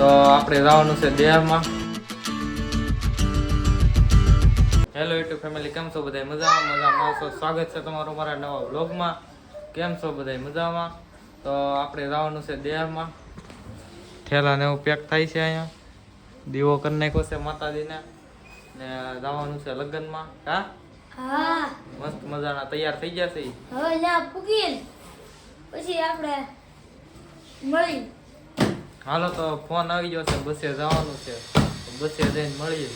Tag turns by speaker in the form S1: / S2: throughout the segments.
S1: તો આપણે જવાનું છે દેહમાં. હેલો યુટ્યુબ ફેમિલી કેમ છો બધા મજામાં? મજામાં. છો સ્વાગત છે તમારું મારા નવા બ્લોગમાં કેમ છો બધા મજામાં? તો આપણે જવાનું છે દેહમાં. થેલાને એવું પેક થાય છે અહીંયા. દીવો કરી નાખ્યો છે માતાજીને. ને જવાનું છે લગ્નમાં. હા? મસ્ત મજાના. તૈયાર થઈ ગયા છે
S2: હવે પછી આપણે મળી.
S1: હાલો તો ફોન આવી ગયો છે બસે જવાનું છે. બસે જઈને મળીએ.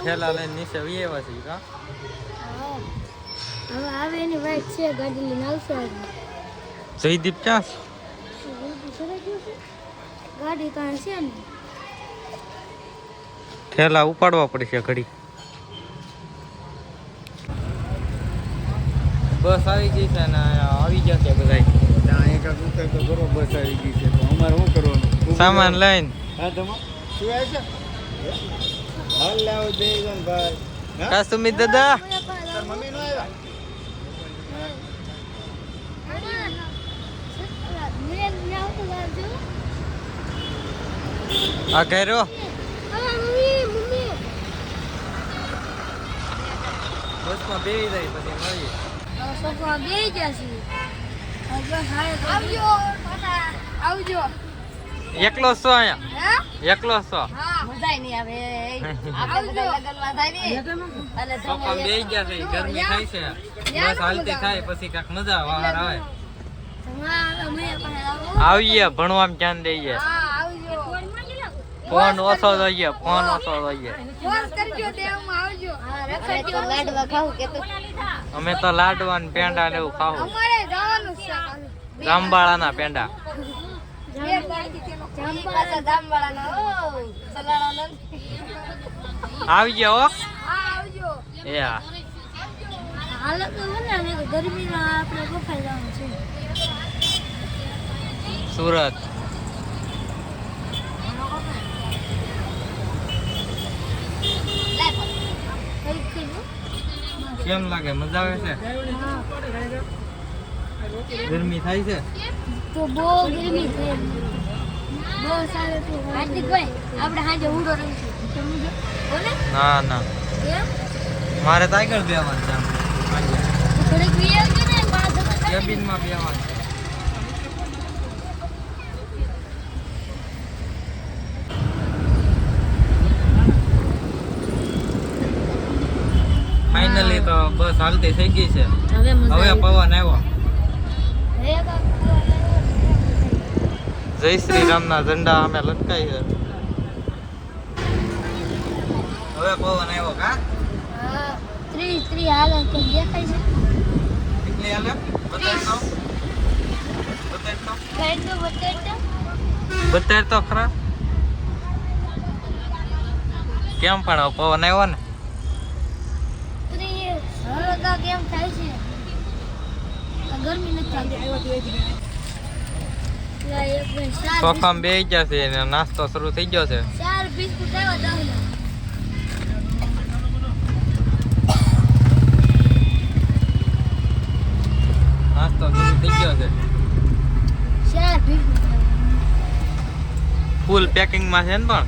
S1: ઠેલા લઈને નીચે વી આવ્યા છે કા?
S2: હા. હવે આવે એની વાઈટ છે ગાડી લઈને આવશે
S1: જયદીપ ક્યાં છે?
S2: ગાડી છે? ને.
S1: ઠેલા ઉપાડવા પડશે ઘડી. બસ આવી ગઈ છે ને આવી ગયા છે બધા
S3: ત્યાં એક કાંક તો કરો બસ આવી ગઈ છે. તો અમારે શું કરવાનું?
S1: સામાન લઈને.
S3: હા તમે શું આવે છે? હાલ લાવો ભાઈ. હા?
S1: સુમિત દાદા.
S3: મમ્મી નો આવ્યા?
S1: આ કર્યો બસમાં બેસી જાય પછી મળીએ.
S2: આવજો આવજો.
S1: એકલો છો અહીંયા? એકલો છો? બેસી ગયા છે ગરમી થાય છે. બસ હાલતી થાય પછી કાંક મજા બહાર આવે. આવીએ ભણવામાં ધ્યાન દઈએ. ફોન ઓછો જોઈએ ફોન ઓછો જોઈએ. અમે તો લાડવા ને પેંડા ને એવું ખાવું.
S2: અમારે જવાનું છે કાલે.
S1: જાંબાળાના પેંડા. આવી ગયા હો.
S2: આવજો.
S1: એ
S2: હાલ ને ગરમીમાં આપણે બફાઈ જવાનું છે.
S1: સુરત
S2: કઈ કઈ
S1: કેમ લાગે? મજા આવે છે? ગરમી થાય છે?
S2: તો બહુ ગરમી છે બહુ સારું છે. હાર્દિકભાઈ આપણે સાંજે ઊંડો રહીશું બોલે?
S1: ના ના. મારે તો આગળ બેવાનું છે કેબિનમાં બેવાનું છે ફાઇનલી તો બસ થઈ ગઈ છે.
S2: હવે
S1: પવન આવ્યો. જય શ્રી રામના ઝંડા અમે લટકાઈ છે. હવે પવન આવ્યો કા?
S2: ત્રીસ ત્રીસ હાલ તો દેખાય છે?
S1: કેટલી હાલે? બતાય તો બતાય તો
S2: કઈ તો બતાવી તો
S1: ખરા. કેમ પણ પવન આવ્યો ને?
S2: તો કેમ થાય છે? ગરમી નથી
S1: સોફામાં બે ગયા છે અને નાસ્તો શરૂ થઈ ગયો છે.
S2: ચાર બિસ્કુટ આવ્યા દસ
S1: નાસ્તો શરૂ થઈ ગયો છે.
S2: ચાર બિસ્કુટ
S1: ફૂલ પેકિંગમાં છે ને પણ?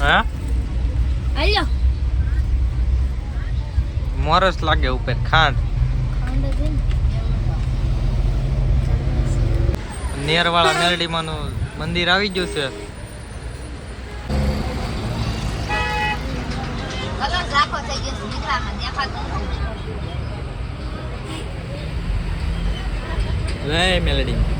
S1: હા?
S2: આવ્યા
S1: મોરસ લાગે ઉપર ખાંડ. નેરવાળા મેરડીમાંનું મંદિર આવી ગયું છે. જય Meldi.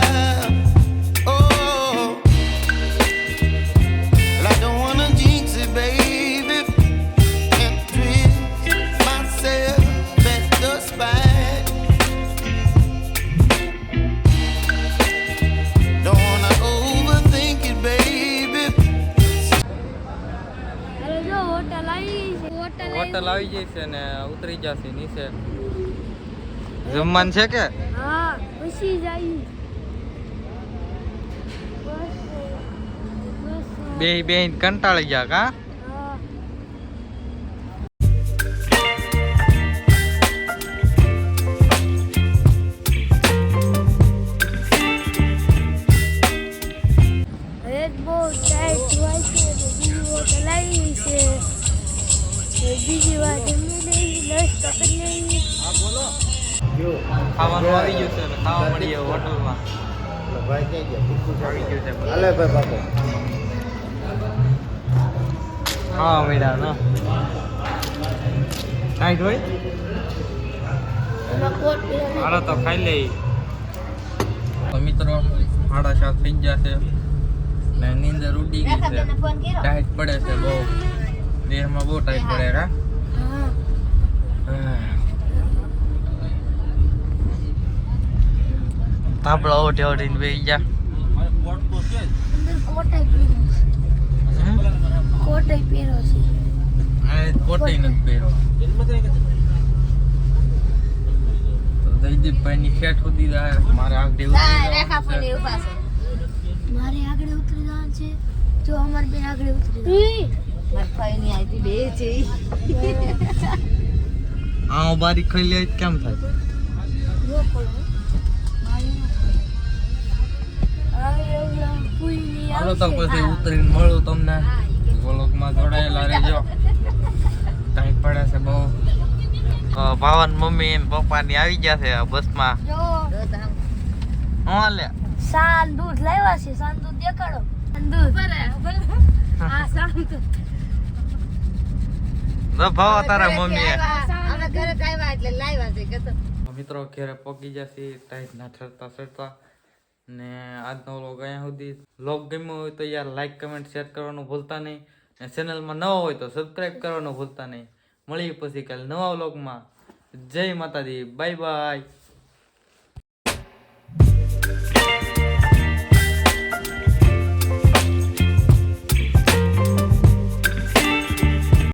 S2: Hotel આવી
S1: જશે ને ઉતરી જશે નીચે. જમવાનું છે કે?
S2: હા પછી જાય
S1: બે બે કંટાળી ગયા કા? ખાવાનું આવી ગયું છે ખાવા મળીએ હોટલમાં.
S3: ભાઈ ક્યાં ગયા કુકુ
S1: આવી ગયું છે
S3: હાલે ભાઈ બાપુ.
S1: ખાવા મળ્યા નો? કાંઈ હોય? હાલો તો ખાઈ લઈ તો મિત્રો સાડા સાત થઈ ગયા છે. ને નીંદર ઉડી ગઈ છે. ટાઈટ પડે છે બહુ. દેહમાં બહુ ટાઈટ પડે કા
S2: હા
S1: તાપડા ઓઢે ઓઢીને બેસી જા
S2: અંદર કોટાઈ પહેર્યો છે કોટાઈ પહેર્યો છે
S1: આ કોટી નથી પહેર્યો. તો દઈદીપભાઈની ખેટ સુધી મારે આગળ ઉતરી
S2: મારે આગળ ઉતરી જવાનું છે. જો અમારે બે આગળ ઉતરી
S1: આ બારી ખાઈ લે કેમ થાય? હાલો તો પછી ઉતરીને મળું તમને. વ્લોગમાં જોડાયેલા રહેજો. ટાઈટ પડે છે બહુ. ભાવન મમ્મી ને પપ્પા ની આવી ગયા છે બસમાં.
S2: જો.
S1: હા લે
S2: સાન દૂધ લાવ્યા છે સાન દૂધ દેખાડો. સાન દૂધ હા સાન દૂધ
S1: ભાવ તારા મમ્મી
S4: અમે ઘરે આવ્યા એટલે લાવ્યા છે કે તો.
S1: મિત્રો ઘરે પગી જશે ટાઈટ ના ઠરતા ઠરતા ને આજનો વ્લોગ અહીંયા સુધી. વ્લોગ ગમ્યો હોય તો યાર લાઇક કમેન્ટ શેર કરવાનું ભૂલતા નહીં. ને ચેનલમાં નવા હોય તો સબસ્ક્રાઈબ કરવાનું ભૂલતા નહીં. મળીએ પછી કાલે નવા વ્લોગમાં જય માતાજી. Bye bye